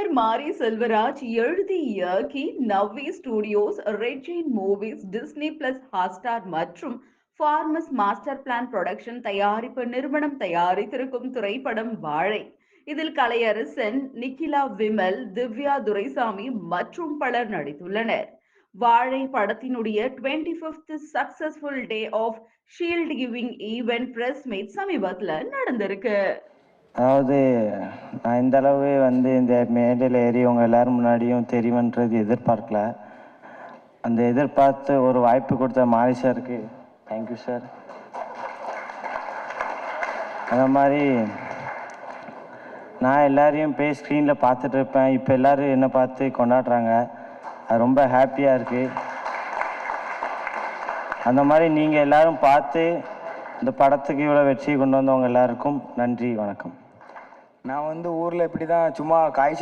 இயக்குனர் மாரி செல்வராஜ் எழுதி இயக்கி நவ்வி ஸ்டுடியோஸ் ரெஜின் மூவிஸ் டிஸ்னி பிளஸ் ஹாட்ஸ்டார் மற்றும் ஃபார்மஸ் மாஸ்டர் பிளான் ப்ரொடக்ஷன் தயாரிப்பு நிறுவனம் தயாரித்திருக்கும் திரைப்படம் வாழை. இதில் கலையரசன் நிக்கிலா விமல் திவ்யா துரைசாமி மற்றும் பலர் நடித்துள்ளனர். வாழை படத்தினுடைய twenty fifth successful day of shield giving event press meet சமீபத்தில் நடந்திருக்கு. அதாவது நான் இந்த அளவு வந்து இந்த மேடையில் ஏறி உங்கள் எல்லாரும் முன்னாடியும் தெரியுமன்றது எதிர்பார்க்கல. அந்த எதிர்பார்த்து ஒரு வாய்ப்பு கொடுத்த மாரி சாருக்கு தேங்க்யூ சார் அந்த மாதிரி நான் எல்லாரையும் போய் ஸ்க்ரீனில் பார்த்துட்டு இருப்பேன். இப்போ எல்லோரும் என்னை பார்த்து கொண்டாடுறாங்க. அது ரொம்ப ஹாப்பியாக இருக்குது அந்த மாதிரி நீங்கள் எல்லோரும் பார்த்து இந்த படத்துக்கு இவ்வளோ வெற்றி கொண்டு வந்தவங்க எல்லாருக்கும் நன்றி வணக்கம். நான் வந்து ஊரில் இப்படி தான் சும்மா காய்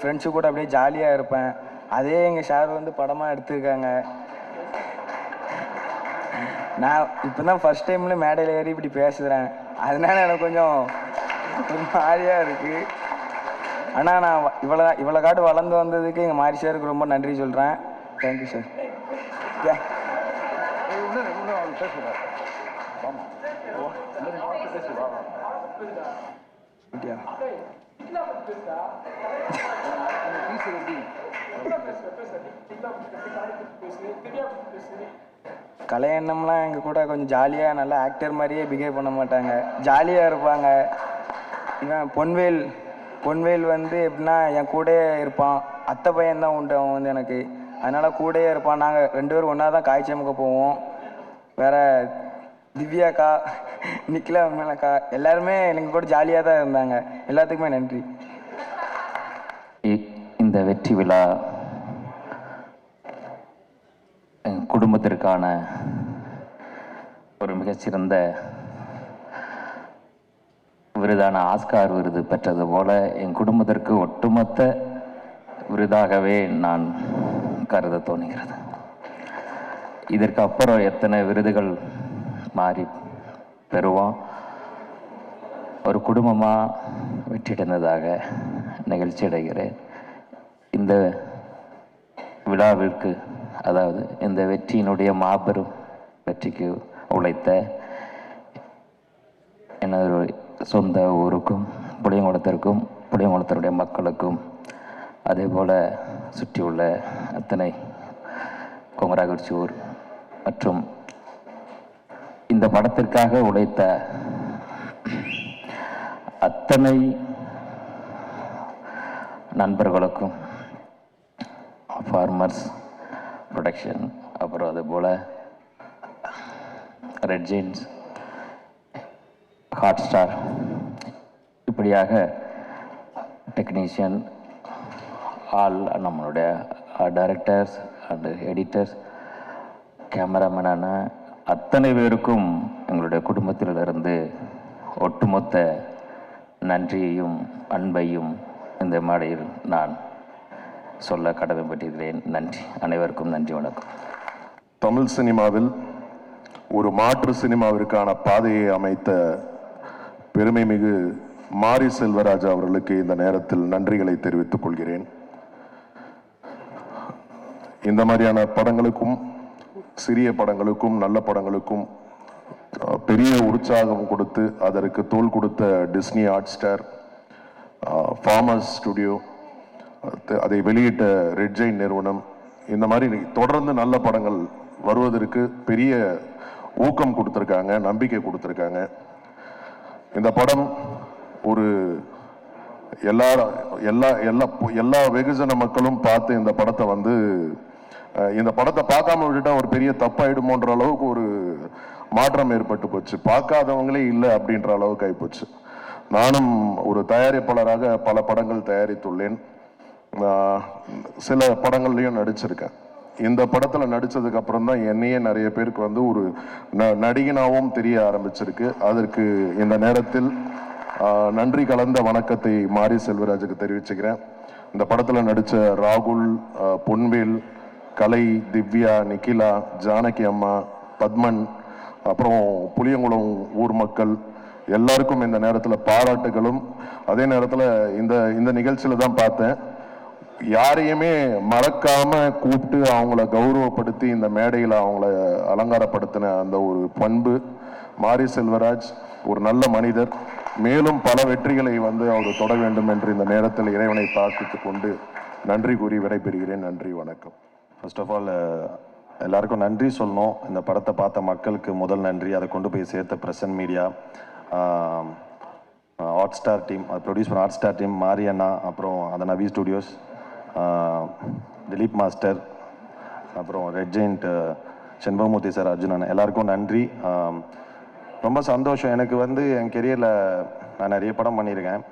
ஃப்ரெண்ட்ஸு கூட அப்படியே ஜாலியாக இருப்பேன். அதே எங்கள் சார் வந்து படமாக எடுத்திருக்காங்க. நான் இப்போ தான் ஃபஸ்ட் டைமில் மேடையில் ஏறி இப்படி பேசுகிறேன் அதனால எனக்கு கொஞ்சம் ஒரு மாதிரியாக இருக்குது ஆனால் நான் இவ்வளோ இவ்வளோ காட்டு வளர்ந்து வந்ததுக்கு எங்கள் மாரி சாருக்கு ரொம்ப நன்றி சொல்கிறேன் தேங்க்யூ சார் அப்படியா கலையண்ணம்லாம் எங்கள் கூட கொஞ்சம் ஜாலியாக நல்லா ஆக்டர் மாதிரியே பிஹேவ் பண்ண மாட்டாங்க. ஜாலியாக இருப்பாங்க. இவன் பொன்வேல் பொன்வேல் வந்து எப்படின்னா என் கூடயே இருப்பான். அத்தை பையன் தான் உண்டு அவன் வந்து எனக்கு. அதனால் கூடயே இருப்பான். நாங்கள் ரெண்டு பேரும் ஒன்றா தான் காய்ச்சமுக்க போவோம். வேற திவ்யாக்கா நிக்கிலா மேலக்கா எல்லாருமே எனக்கு கூட ஜாலியாக தான் இருந்தாங்க. எல்லாத்துக்குமே நன்றி. இந்த வெற்றி விழா என் குடும்பத்திற்கான ஒரு மிகச்சிறந்த விருதான ஆஸ்கார் விருது பெற்றது போல என் குடும்பத்திற்கு ஒட்டுமொத்த விருதாகவே நான் கருத தோணுகிறது இதற்கு அப்புறம் எத்தனை விருதுகள் மாறி பெறுவோம் ஒரு குடும்பமாக வெற்றியடைந்ததாக நிகழ்ச்சி அடைகிறேன் இந்த விழாவிற்கு அதாவது இந்த வெற்றியினுடைய மாபெரும் வெற்றிக்கு உழைத்த எனது சொந்த ஊருக்கும் புளியங்குளத்திற்கும் புளியங்குளத்தினுடைய மக்களுக்கும் அதே போல் சுற்றியுள்ள அத்தனை கொங்கராகுறிச்சியூர் மற்றும் இந்த படத்திற்காக உழைத்த அத்தனை நண்பர்களுக்கும் ஃபார்மர்ஸ் ப்ரொடக்ஷன் அப்புறம் அதுபோல் ரெட் ஜீன்ஸ் ஹாட் ஸ்டார் இப்படியாக டெக்னீஷியன் ஆல் நம்மளுடைய டைரக்டர்ஸ் அண்டு எடிட்டர்ஸ் கேமராமேனான அத்தனை பேருக்கும் எங்களுடைய குடும்பத்திலிருந்து ஒட்டுமொத்த நன்றியையும் அன்பையும் இந்த மேடையில் நான் சொல்ல கடமைப்பட்டிருக்கிறேன். நன்றி. அனைவருக்கும் நன்றி வணக்கம். தமிழ் சினிமாவில் ஒரு மாற்று சினிமாவிற்கான பாதையை அமைத்த பெருமை மிகு மாரி செல்வராஜ் அவர்களுக்கு இந்த நேரத்தில் நன்றிகளை தெரிவித்துக் கொள்கிறேன். இந்த மாதிரியான படங்களுக்கும் சிறிய படங்களுக்கும் நல்ல படங்களுக்கும் பெரிய உற்சாகம் கொடுத்து அதற்கு தோள் கொடுத்த Disney Hotstar farmers studio அதை வெளியிட்ட ரெட் நிறுவனம். இந்த மாதிரி தொடர்ந்து நல்ல படங்கள் வருவதற்கு பெரிய ஊக்கம் கொடுத்துருக்காங்க நம்பிக்கை கொடுத்துருக்காங்க. இந்த படம் ஒரு எல்லா எல்லா எல்லா எல்லா வெகுஜன மக்களும் பார்த்து இந்த படத்தை வந்து இந்த படத்தை பார்க்காம விட்டுட்டா ஒரு பெரிய தப்பாயிடுமோன்ற அளவுக்கு ஒரு மாற்றம் ஏற்பட்டு போச்சு. பார்க்காதவங்களே இல்லை அப்படின்ற அளவுக்கு ஆகிப்போச்சு நானும் ஒரு தயாரிப்பாளராக பல படங்கள் தயாரித்துள்ளேன். சில படங்கள்லையும் நடிச்சிருக்கேன். இந்த படத்தில் நடித்ததுக்கு அப்புறம் தான் என்னையே நிறைய பேருக்கு வந்து ஒரு ந- நடிகனாகவும் தெரிய ஆரம்பிச்சிருக்கு. அதற்கு இந்த நேரத்தில் நன்றி கலந்த வணக்கத்தை மாரி செல்வராஜுக்கு தெரிவிச்சுக்கிறேன். இந்த படத்தில் நடித்த ராகுல் பொன்வேல் கலை திவ்யா நிக்கிலா ஜானகி அம்மா பத்மன் அப்புறம் புளியங்குளம் ஊர் மக்கள் எல்லாருக்கும் இந்த நேரத்தில் பாராட்டுகளும். அதே நேரத்தில் இந்த இந்த நிகழ்ச்சியில் தான் பார்த்தேன். யாரையுமே மறக்காம கூப்பிட்டு அவங்கள கௌரவப்படுத்தி இந்த மேடையில் அவங்கள அலங்காரப்படுத்தின அந்த ஒரு பண்பு மாரி செல்வராஜ் ஒரு நல்ல மனிதர். மேலும் பல வெற்றிகளை வந்து அவர் தொட வேண்டும் என்று இந்த நேரத்தில் இறைவனை பார்த்து கொண்டு நன்றி கூறி விடைபெறுகிறேன். நன்றி வணக்கம். ஃபர்ஸ்ட் ஆஃப் ஆல் எல்லாருக்கும் நன்றி சொல்லணும். இந்த படத்தை பார்த்த மக்களுக்கு முதல் நன்றி. அதை கொண்டு போய் சேர்த்த present media Hotstar team அது ப்ரொடியூஸ் பண்ண ஹாட் ஸ்டார் டீம் மாரியண்ணா அப்புறம் அந்த நவி ஸ்டுடியோஸ் திலீப் மாஸ்டர் அப்புறம் red giant Shenbagamoorthy sir Arjunan எல்லாருக்கும் நன்றி. ரொம்ப சந்தோஷம். எனக்கு வந்து என் கெரியரில் நான் நிறைய படம் பண்ணியிருக்கேன்.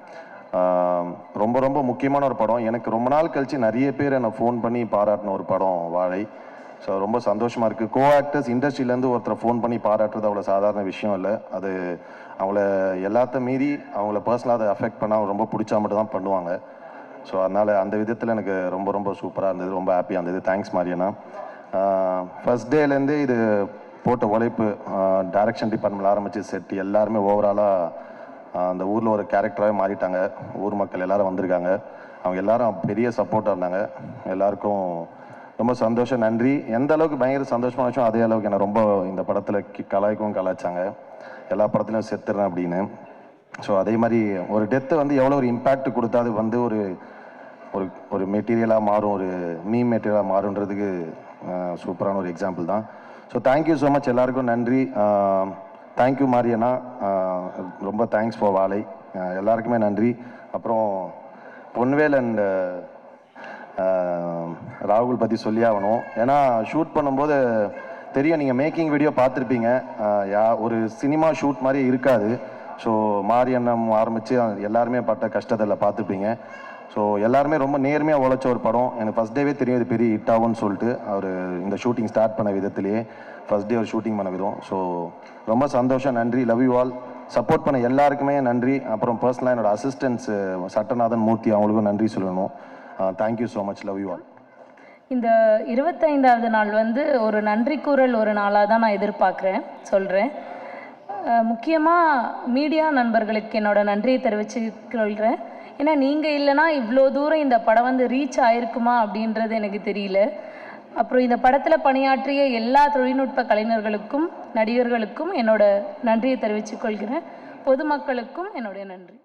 ரொம்ப ரொம்ப முக்கியமான ஒரு படம். எனக்கு ரொம்ப நாள் கழிச்சு நிறைய பேர் என்னை ஃபோன் பண்ணி பாராட்டின ஒரு படம் வாழை. ஸோ ரொம்ப சந்தோஷமாக இருக்குது கோ ஆக்டர்ஸ் இண்டஸ்ட்ரியிலேருந்து ஒருத்தரை ஃபோன் பண்ணி பாராட்டுறது அவ்வளோ சாதாரண விஷயம் இல்லை. அது அவங்கள எல்லாத்த மீறி அவங்கள பர்சனலாக அதை அஃபெக்ட் பண்ணால் ரொம்ப பிடிச்சா மட்டும் தான் பண்ணுவாங்க. ஸோ அதனால் அந்த விதத்தில் எனக்கு ரொம்ப ரொம்ப சூப்பராக இருந்தது. ரொம்ப ஹாப்பியாக இருந்தது. தேங்க்ஸ் மாரியண்ணா. ஃபர்ஸ்ட் டேலேருந்து இது போட்ட உழைப்பு டைரக்ஷன் டிபார்ட்மெண்ட் ஆரம்பித்து செட் எல்லாருமே ஓவராலாக அந்த ஊரில் ஒரு கேரக்டராகவே மாறிட்டாங்க. ஊர் மக்கள் எல்லாரும் வந்திருக்காங்க. அவங்க எல்லாரும் பெரிய சப்போர்ட்டாக இருந்தாங்க எல்லாருக்கும் ரொம்ப சந்தோஷம் நன்றி. எந்த அளவுக்கு பயங்கர சந்தோஷமாக விஷயம் அதே அளவுக்கு என்னை ரொம்ப இந்த படத்தில் கலாய்க்கவும் கலாய்ச்சாங்க. எல்லா படத்துலையும் செத்துறேன் அப்படின்னு. ஸோ அதே மாதிரி ஒரு டெத்து வந்து எவ்வளோ ஒரு இம்பேக்ட் கொடுத்தா அது வந்து ஒரு ஒரு ஒரு மெட்டீரியலாக மாறும் ஒரு மீ மெட்டீரியலாக மாறுன்றதுக்கு சூப்பரான ஒரு எக்ஸாம்பிள் தான். ஸோ தேங்க்யூ ஸோ மச் எல்லாருக்கும் நன்றி. தேங்க்யூ மாரியண்ணா ரொம்ப தேங்க்ஸ் ஃபார் வாழை. எல்லாருக்குமே நன்றி. அப்புறம் பொன்வேல் அண்ட் ராகுல் பற்றி சொல்லி ஆகணும். ஏன்னா ஷூட் பண்ணும்போது தெரியும் நீங்கள் மேக்கிங் வீடியோ பார்த்துருப்பீங்க. யா ஒரு சினிமா ஷூட் மாதிரி இருக்காது. ஸோ மாரியண்ணம் ஆரம்பித்து எல்லாருமே பட்ட கஷ்டத்தில் பார்த்துருப்பீங்க. ஸோ எல்லாருமே ரொம்ப நேர்மையாக உழைச்ச ஒரு படம். எனக்கு ஃபஸ்ட் டேவே தெரியும் இது பெரிய ஹிட் ஆகும்னு சொல்லிட்டு. அவர் இந்த ஷூட்டிங் ஸ்டார்ட் பண்ண விதத்திலேயே ஃபஸ்ட் டே அவர் ஷூட்டிங் பண்ண விதம். ஸோ ரொம்ப சந்தோஷம் நன்றி லவ் யூ ஆல் சப்போர்ட் பண்ண எல்லாருக்குமே நன்றி. அப்புறம் பர்சனலாக என்னோட அசிஸ்டன்ஸ் சட்டநாதன் மூர்த்தி அவங்களுக்கும் நன்றி சொல்லணும். Thank you so much love you all இந்த இருபத்தைந்தாவது நாள் வந்து ஒரு நன்றி கூறல் ஒரு நாளாக தான் நான் எதிர்பார்க்குறேன் சொல்கிறேன் முக்கியமாக மீடியா நண்பர்களுக்கு என்னோட நன்றியை தெரிவித்து கொள்கிறேன் ஏன்னா நீங்கள் இல்லைன்னா இவ்வளோ தூரம் இந்த படம் வந்து ரீச் ஆயிருக்குமா அப்படின்றது எனக்கு தெரியல. அப்புறம் இந்த படத்தில் பணியாற்றிய எல்லா தொழில்நுட்ப கலைஞர்களுக்கும் நடிகர்களுக்கும் என்னோட நன்றியை தெரிவித்துக் கொள்கிறேன். பொதுமக்களுக்கும் என்னுடைய நன்றி.